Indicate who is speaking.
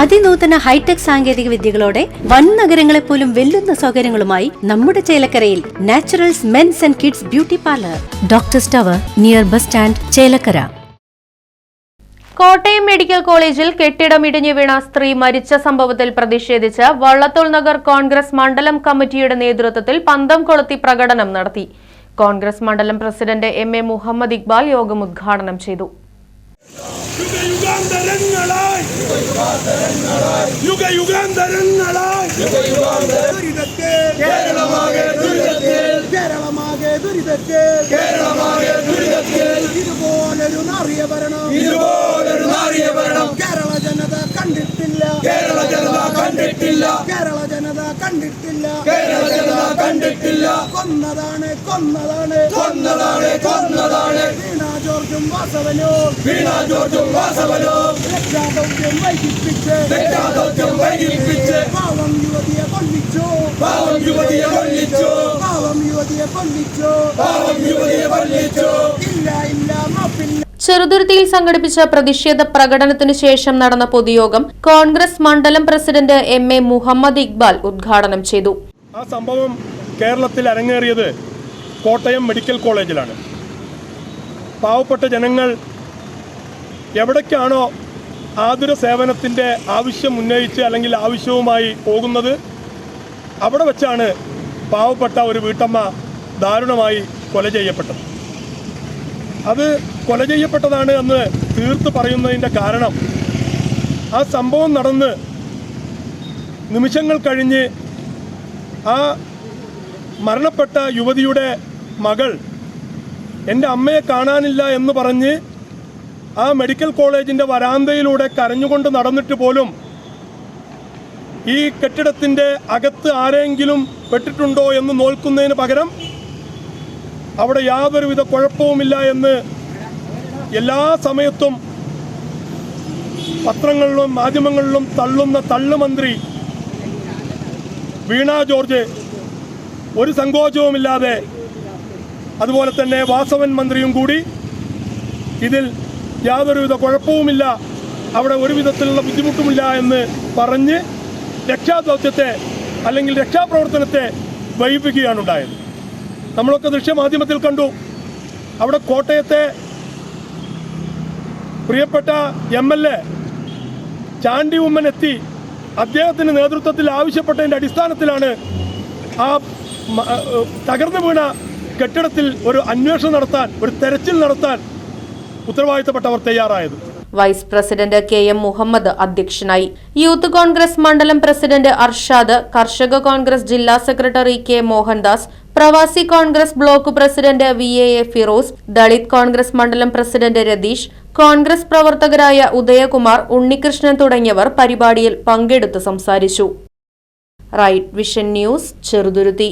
Speaker 1: അതിനൂതന hi tech സാങ്കേതിക വിദ്യകളോടെ വൻ നഗരങ്ങളെ പോലും വെല്ലുന്ന സൗകര്യങ്ങളുമായി നമ്മുടെ ചേലക്കരയിൽ Naturals men's and kids beauty parlour. Doctor tower near bus stand Chelakkara.
Speaker 2: Kottayam medical കോളേജിൽ കെട്ടിടം ഇടിഞ്ഞു വീണ സ്ത്രീ മരിച്ച സംഭവത്തിൽ പ്രതിഷേധിച്ച് വള്ളത്തോൾ നഗർ കോൺഗ്രസ് മണ്ഡലം കമ്മിറ്റിയുടെ നേതൃത്വത്തിൽ പന്തം കൊളുത്തി പ്രകടനം നടത്തി. കോൺഗ്രസ് മണ്ഡലം president M A Muhammad Iqbal യോഗം ഉദ്ഘാടനം ചെയ്തു.
Speaker 3: യുഗയുഗാന്തരങ്ങളായി. ദുരിതത്തെ കേരളമാകെ ദുരിതത്തെ കേരളമാകെ ദുരിതത്തെ കേരളമാകെ ദുരിതത്തെ ഇതുപോലൊരു നാറിയ ഭരണം ഇതുപോലൊരു നാറിയ ഭരണം കേരള ജനത കണ്ടിട്ടില്ല. കേരള ജനത കണ്ടിട്ടില്ല. കേരള ജനത കണ്ടിട്ടില്ല. കൊന്നതാണ് കൊന്നതാണ്. കൊന്നതാണ് കൊന്നതാണ്. വീണ ജോർജും വാസവനോ. വീണ ജോർജും വാസവനോ. രക്ഷാദൗത്യം വൈകിപ്പിച്ച്. രക്ഷാദൗത്യം വൈകിപ്പിച്ച്. പാവം യുവതിയെ കൊല്ലിച്ചു. പാവം യുവതിയെ കൊല്ലിച്ചു. പാവം യുവതിയെ കൊല്ലിച്ചു. പാവം യുവതിയെ കൊല്ലിച്ചു. ഇല്ല ഇല്ല മാപ്പില്ല.
Speaker 2: ചെറുതുരുത്തിയിൽ സംഘടിപ്പിച്ച പ്രതിഷേധ പ്രകടനത്തിനു ശേഷം നടന്ന പൊതുയോഗം കോൺഗ്രസ് മണ്ഡലം president M A Muhammad Iqbal ഉദ്ഘാടനം ചെയ്തു.
Speaker 4: ആ സംഭവം കേരളത്തിൽ അരങ്ങേറിയത് കോട്ടയം മെഡിക്കൽ കോളേജിലാണ്. പാവപ്പെട്ട ജനങ്ങൾ എവിടേക്കാണോ ആതുര സേവനത്തിന്റെ ആവശ്യം ഉന്നയിച്ച് അല്ലെങ്കിൽ ആവശ്യവുമായി പോകുന്നത് അവിടെ വെച്ചാണ് പാവപ്പെട്ട ഒരു വീട്ടമ്മ ദാരുണമായി കൊല ചെയ്യപ്പെട്ടത്. അത് കൊല ചെയ്യപ്പെട്ടതാണ് എന്ന് തീർത്ത് പറയുന്നതിന്റെ കാരണം ആ സംഭവം നടന്ന് നിമിഷങ്ങൾ കഴിഞ്ഞ് ആ മരണപ്പെട്ട യുവതിയുടെ മകൾ എന്റെ അമ്മയെ കാണാനില്ല എന്ന് പറഞ്ഞ് ആ മെഡിക്കൽ കോളേജിന്റെ വരാന്തയിലൂടെ കരഞ്ഞുകൊണ്ട് നടന്നിട്ട് പോലും ഈ കെട്ടിടത്തിന്റെ അകത്ത് ആരെങ്കിലും പെട്ടിട്ടുണ്ടോ എന്ന് നോൽക്കുന്നതിന് പകരം അവിടെ യാതൊരുവിധ കുഴപ്പവുമില്ല എന്ന് എല്ലാ സമയത്തും പത്രങ്ങളിലും മാധ്യമങ്ങളിലും തള്ളുന്ന തള്ളുമന്ത്രി വീണ ജോർജ് ഒരു സങ്കോചവുമില്ലാതെ അതുപോലെ തന്നെ വാസവൻ മന്ത്രിയും കൂടി ഇതിൽ യാതൊരുവിധ കുഴപ്പവുമില്ല. അവിടെ ഒരു വിധത്തിലുള്ള ബുദ്ധിമുട്ടുമില്ല എന്ന് പറഞ്ഞ് രക്ഷാദൗത്യത്തെ അല്ലെങ്കിൽ രക്ഷാപ്രവർത്തനത്തെ വൈകിപ്പിക്കുകയാണ് ഉണ്ടായത്. നമ്മളൊക്കെ ദൃശ്യമാധ്യമത്തിൽ കണ്ടു. അവിടെ കോട്ടയത്തെ പ്രിയപ്പെട്ട M L A Chandy Oommen എത്തി അദ്ദേഹത്തിന്റെ നേതൃത്വത്തിൽ ആവശ്യപ്പെട്ടതിന്റെ അടിസ്ഥാനത്തിലാണ് ആ തകർന്നു വീണ കെട്ടിടത്തിൽ ഒരു അന്വേഷണം നടത്താൻ ഒരു തെരച്ചിൽ നടത്താൻ ഉത്തരവാദിത്തപ്പെട്ടവർ തയ്യാറായത്.
Speaker 2: Vice president K M Muhammad അധ്യക്ഷനായി. യൂത്ത് കോൺഗ്രസ് മണ്ഡലം പ്രസിഡന്റ് അർഷാദ് കർഷക കോൺഗ്രസ് ജില്ലാ സെക്രട്ടറി കെ മോഹൻദാസ് പ്രവാസി Congress block president V A A Firoz Dalit Congress മണ്ഡലം പ്രസിഡന്റ് രതീഷ് കോൺഗ്രസ് പ്രവർത്തകരായ ഉദയകുമാർ ഉണ്ണികൃഷ്ണൻ തുടങ്ങിയവർ പരിപാടിയിൽ പങ്കെടുത്ത് സംസാരിച്ചു. Right Vision News Cheruthuruthy.